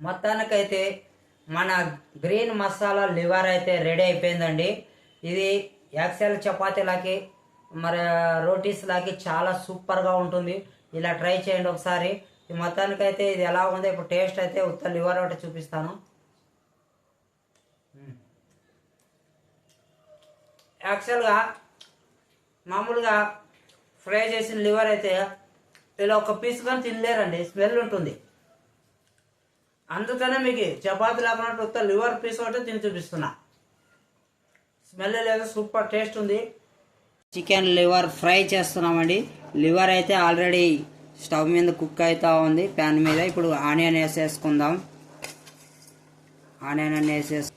మొత్తానికైతే మన green masala liver అయితే రెడీ అయిపోయిందండి. ఇది యాక్సెల్ చపాతీలకి మరి రోటీస్ లాకి చాలా సూపర్గా ఉంటుంది. ఇలా ట్రై చేయండి ఒకసారి. ఈ మొత్తానికైతే ఇది ఎలా ఉందో ఇప్పుడు టేస్ట్ అయితే ఉత్త లివర్ ఒకటి చూపిస్తాను. యాక్చువల్గా మామూలుగా ఫ్రై చేసిన లివర్ అయితే ఇలా ఒక పీస్ కానీ తినలేరండి. స్మెల్ ఉంటుంది. అందుకనే మీకు చపాతి లేకున్నట్టు ఉత్త లివర్ పీస్ ఒకటి తిని చూపిస్తున్నా. స్మెల్ లేదు సూపర్ టేస్ట్ ఉంది. చికెన్ లివర్ ఫ్రై చేస్తున్నామండి. లివర్ అయితే ఆల్రెడీ స్టవ్ మీద కుక్ అవుతా ఉంది. ప్యాన్ మీద ఇప్పుడు ఆనియన్ వేసేసుకుందాం. ఆనియన్ అన్నీ వేసేసు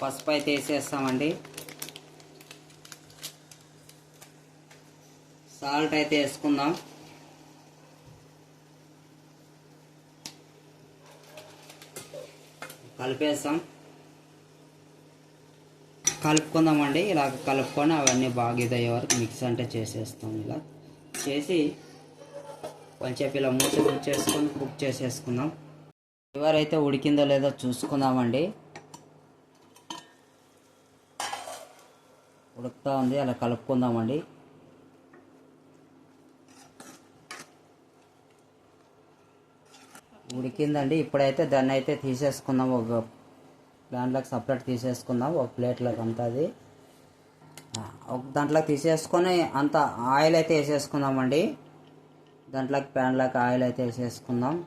పసుపు అయితే వేసేస్తామండి. సాల్ట్ అయితే వేసుకుందాం. కలిపేస్తాం. కలుపుకుందామండి. ఇలా కలుపుకొని అవన్నీ బాగా ఇదయ్యే వరకు మిక్స్ అంటే చేసేస్తాం ఇలా. చేసి కొంచెంసేపు ఇలా మూత చేసుకొని కుక్ చేసేసుకుందాం. లివర్ అయితే ఉడికిందో లేదో చూసుకుందామండి. ఉడుకుతా ఉంది. అలా కలుపుకుందామండి. ఉడికిందండి. ఇప్పుడైతే దాన్ని అయితే తీసేసుకుందాం. ఒక దాంట్లోకి సపరేట్ తీసేసుకుందాం. ఒక ప్లేట్లోకి అంతా అది. ఒక దాంట్లోకి తీసేసుకొని అంత ఆయిల్ అయితే వేసేసుకుందామండి. దాంట్లోకి ప్యాన్లోకి ఆయిల్ అయితే వేసేసుకుందాం.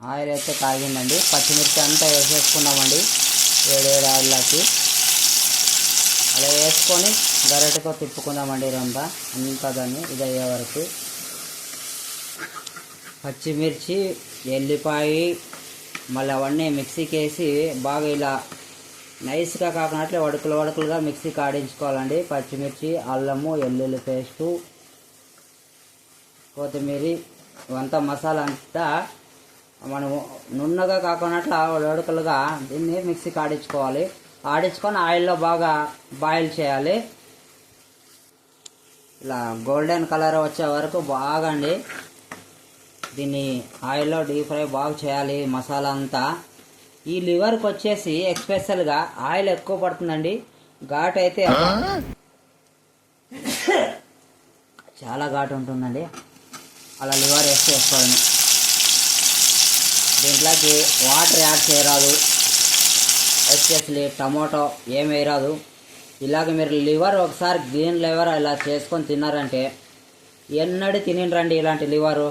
ఆయిల్ అయితే కాగిందండి. పచ్చిమిర్చి అంతా వేసేసుకుందామండి. ఏడు ఆయిల్లోకి. అలా వేసుకొని గరిటెతో తిప్పుకుందామండి ఇదంతా. అంతా దాన్ని ఇది అయ్యే వరకు. పచ్చిమిర్చి ఎల్లిపాయ మళ్ళీ అవన్నీ మిక్సీకి వేసి బాగా ఇలా నైస్గా కాకున్నట్లే వడుకులు వడుకులుగా మిక్సీ కాడించుకోవాలండి. పచ్చిమిర్చి అల్లము ఎల్లుల్లి పేస్టు కొత్తిమీర ఇవంతా మసాలా అంతా మనము నున్నగా కాకున్నట్ల వడుకులుగా దీన్ని మిక్సీ కాడించుకోవాలి. ఆడించుకొని ఆయిల్లో బాగా బాయిల్ చేయాలి. ఇలా గోల్డెన్ కలర్ వచ్చే వరకు బాగా అండి. దీన్ని ఆయిల్లో డీప్ ఫ్రై బాగా చేయాలి మసాలా అంతా ఈ లివర్కి వచ్చేసి ఎక్స్పెషల్గా ఆయిల్ ఎక్కువ పడుతుందండి. ఘాట్ అయితే చాలా ఘాటు ఉంటుందండి. అలా లివర్ వేస్తే వేసుకోవడం దీంట్లోకి వాటర్ యాడ్ చేయరాదు. ఎస్పెషలీ టమాటో ఏం వేయరాదు. ఇలాగ మీరు లివర్ ఒకసారి గ్రీన్ లివర్ ఇలా చేసుకొని తిన్నారంటే ఎన్నడూ తినిండ్రండి ఇలాంటి లివరు.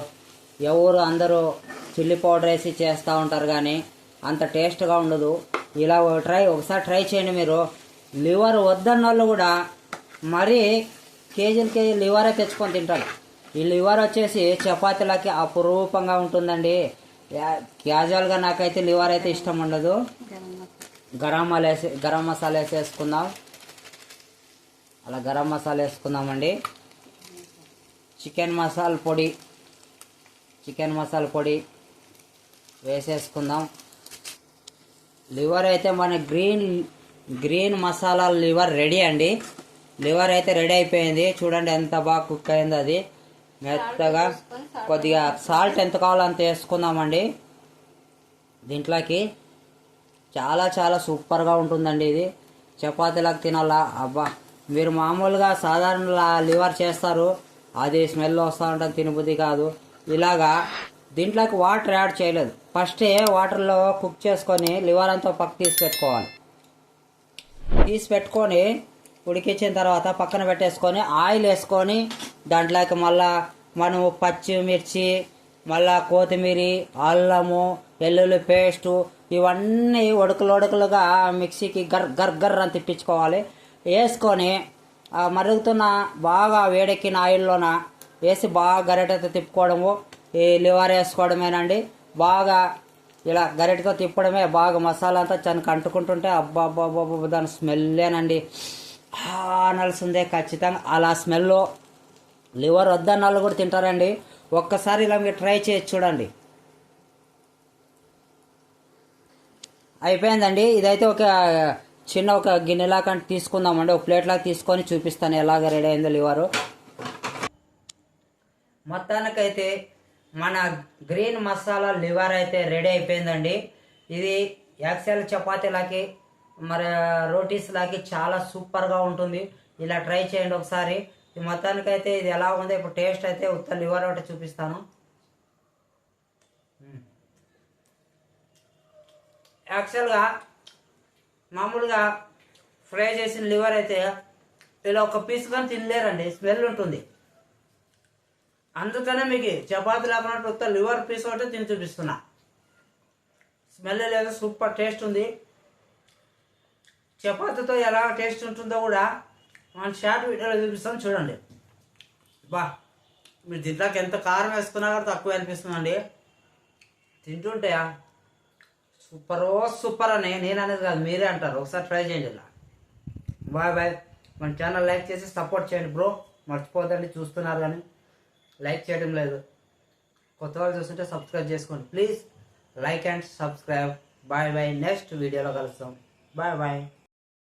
ఎవరు అందరూ చిల్లీ పౌడర్ వేసి చేస్తూ ఉంటారు కానీ అంత టేస్ట్గా ఉండదు. ఇలా ట్రై ఒకసారి ట్రై చేయండి మీరు. లివర్ వద్దన్న వాళ్ళు కూడా మరీ కేజీలు కేజీ లివరే తెచ్చుకొని తింటారు. ఈ లివర్ వచ్చేసి చపాతీలకి అపురూపంగా ఉంటుందండి. క్యాజువల్గా నాకైతే లివర్ అయితే ఇష్టం ఉండదు. గరం మసాలా వేసి గరం మసాలా వేసేసుకుందాం అలా గరం మసాలా వేసుకుందామండి. చికెన్ మసాలా పొడి చికెన్ మసాలా పొడి వేసేసుకుందాం. లివర్ అయితే మన green green masala liver ready అండి. లివర్ అయితే రెడీ అయిపోయింది. చూడండి ఎంత బాగా కుక్ అయింది అది. మెత్తగా కొద్దిగా సాల్ట్ ఎంత కావాలో అంత వేసుకుందామండి. దీంట్లోకి చాలా చాలా సూపర్గా ఉంటుందండి ఇది. చపాతీలకు తినాలా? అబ్బా! మీరు మామూలుగా సాధారణ లివర్ చేస్తారు. అది స్మెల్ వస్తూ ఉంటుంది తినబుద్ధి కాదు. ఇలాగా దీంట్లోకి వాటర్ యాడ్ చేయలేదు. ఫస్టే వాటర్లో కుక్ చేసుకొని లివర్ అంతా పక్క తీసి పెట్టుకోవాలి. తీసి పెట్టుకొని ఉడికించిన తర్వాత పక్కన పెట్టేసుకొని ఆయిల్ వేసుకొని దాంట్లోకి మళ్ళా మనం పచ్చిమిర్చి మళ్ళా కొత్తిమీర అల్లము వెల్లుల్లి పేస్టు ఇవన్నీ ఉడకలు ఉడకలుగా మిక్సీకి గర్ గర్ గర్ అని తిప్పించుకోవాలి. వేసుకొని మరుగుతున్న బాగా వేడెక్కిన ఆయిల్లోన వేసి బాగా గరిటెతో తిప్పుకోవడము. ఈ లివర్ వేసుకోవడమేనండి. బాగా ఇలా గరిటతో తిప్పడమే బాగా మసాలా అంతా చనికి అంటుకుంటుంటే అబ్బా దాని స్మెల్లేనండి. అనాల్సిందే ఖచ్చితంగా. అలా స్మెల్ లివర్ వద్దన్న వాళ్ళు కూడా తింటారండి. ఒక్కసారి ఇలా మీరు ట్రై చేసి చూడండి. అయిపోయిందండి. ఇదైతే ఒక చిన్న ఒక గిన్నెలాగా తీసుకుందామండి. ఒక ప్లేట్లాగా తీసుకొని చూపిస్తాను ఎలాగ రెడీ అయిందో లివరు. మొత్తానికైతే మన గ్రీన్ మసాలా లివర్ అయితే రెడీ అయిపోయిందండి. ఇది యాక్సెల్ చపాతీలకి మరి రోటీస్ లాకి చాలా సూపర్గా ఉంటుంది. ఇలా ట్రై చేయండి ఒకసారి. ఈ మొత్తానికైతే ఇది ఎలా ఉందో ఇప్పుడు టేస్ట్ అయితే ఉత్త లివర్ ఒకటి చూపిస్తాను. యాక్చువల్గా మామూలుగా ఫ్రై చేసిన లివర్ అయితే ఇలా ఒక పీస్ కానీ తినలేరండి. స్మెల్ ఉంటుంది. అందుకనే మీకు చపాతి లేకున్నట్టు ఉత్త లివర్ పీస్ ఒకటి తిని చూపిస్తున్నా. స్మెల్ లేదు సూపర్ టేస్ట్ ఉంది. చపాతీతో ఎలా టేస్ట్ ఉంటుందో కూడా మన షార్ట్ వీడియోలో చూపిస్తాను చూడండి. బా మీరు దీంట్లోకి ఎంత కారం వేసుకున్నా కూడా తక్కువ అనిపిస్తుందండి. తింటుంటే సూపర్ ఓ సూపర్ అని నేను అనేది కాదు మీరే అంటారు. ఒకసారి ట్రై చేయండి ఇలా. Bye bye. మన ఛానల్ లైక్ చేసి సపోర్ట్ చేయండి బ్రో. మర్చిపోదండి చూస్తున్నారు కానీ. లైక్ చేయడం లేదు. కొత్త వాళ్ళు చూస్తుంటే సబ్స్క్రైబ్ చేసుకోండి. Please like and subscribe bye bye next వీడియోలో కలుస్తాం. Bye bye